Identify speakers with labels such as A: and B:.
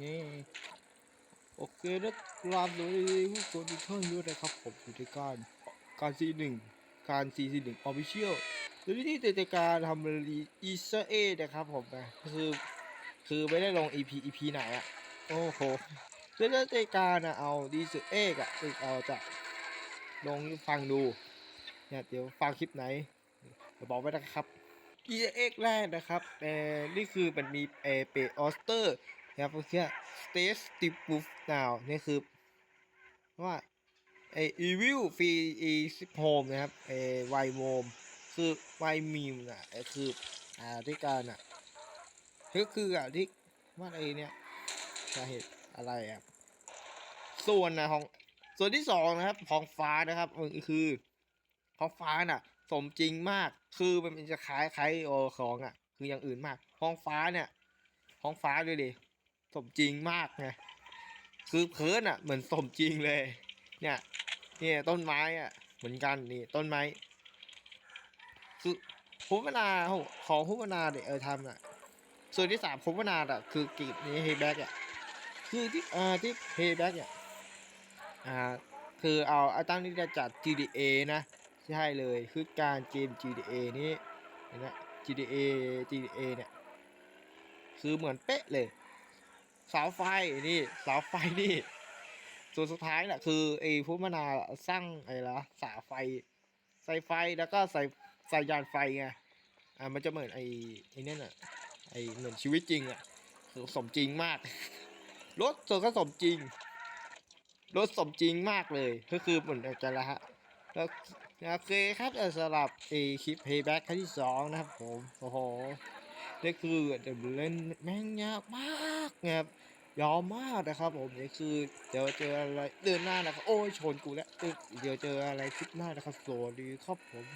A: นี่โอเคนะกราบสวัสดีผู้คนทุกท่านด้วยนะครับผมอยู่ในการการซีหนึ่งการซีซีหนึ่งออฟฟิเชียลหรือที่ในการทำรีอีเซเอนะครับผมนะคือคือไม่ได้ลง EP EP ไหนอะโอ้โหคือในการนะเอาดีเซอร์เอกอะคือเอาจะลงฟังดูเนี่ยเดี๋ยวฟังคลิปไหนเดี๋ยวบอกไว้นะครับอีเอ็กแรกนะครับเอ่อนี่คือมันมีเอเปออสเตอร์ นะครับเพื่อสเตสติปูฟนาวนี่คือว่าไออีวิลฟรีอีซิโฮมนะครับเอไวโมมคือไวมีมอะไอคืออ่าที่การอะก็คืออะที่ว่าไอเนี่ยสาเหตุอะไรอะส่วนนะของส่วนที่สองนะครับของฟ้านะครับมันคือของฟ้าน่ะ สมจริงมากคือมันจะคล้ายคล้ายโอของอะ คืออย่างอื่นมากห้องฟ้าเนี่ยห้องฟ้าด้วยดิ สมจริงมากไงคือเพิร์นอะเหมือนสมจริงเลย เนี่ยเนี่ยต้นไม้อะ เหมือนกันนี่ต้นไม้คือพุพนาของพุพนาเด็กเออทำอะ ส่วนที่สามพุพนาอะคือกรีบนี้เฮแบ็กอะคือที่อ่าที่เฮแบ็กอะอ่าคือเอาเอาตั้งที่จะจัด GDA นะใช่เลยคือการเกม GTA นี้เห็นไหม GTA GTA เนี่ยคือเหมือนเป๊ะเลย สาไฟนี่เสาไฟนี่ส่วนสุดท้ายน่ะคือไอ้พุทธมนาสร้างอะไรละสาไฟ ใส่ไฟแล้วก็ใส่ใส่ยานไฟไงอ่ามันจะเหมือนไอ้ไอ้นั่นอะไอ้เหมือนชีวิตจริงอะคือสมจริงมากรถส่วนก็สมจริงรถสมจริงมากเลยก็คือเหมือนกันละฮะแล้วโอเคครับอ่อสำหรับไอ้คลิป payback ครั้งที่สองนะครับผมโอ้โหน เดี๋ยวเล่นแม่งยากมากนะครับยอมมากนะครับผมนี่คือเดี๋ยวเจออะไรเดือนหน้านะครับโอ้ยชนกูแล้วเอ้ยเดี๋ยวเจออะไรคลิปหน้านะครับสวัสดีครับผม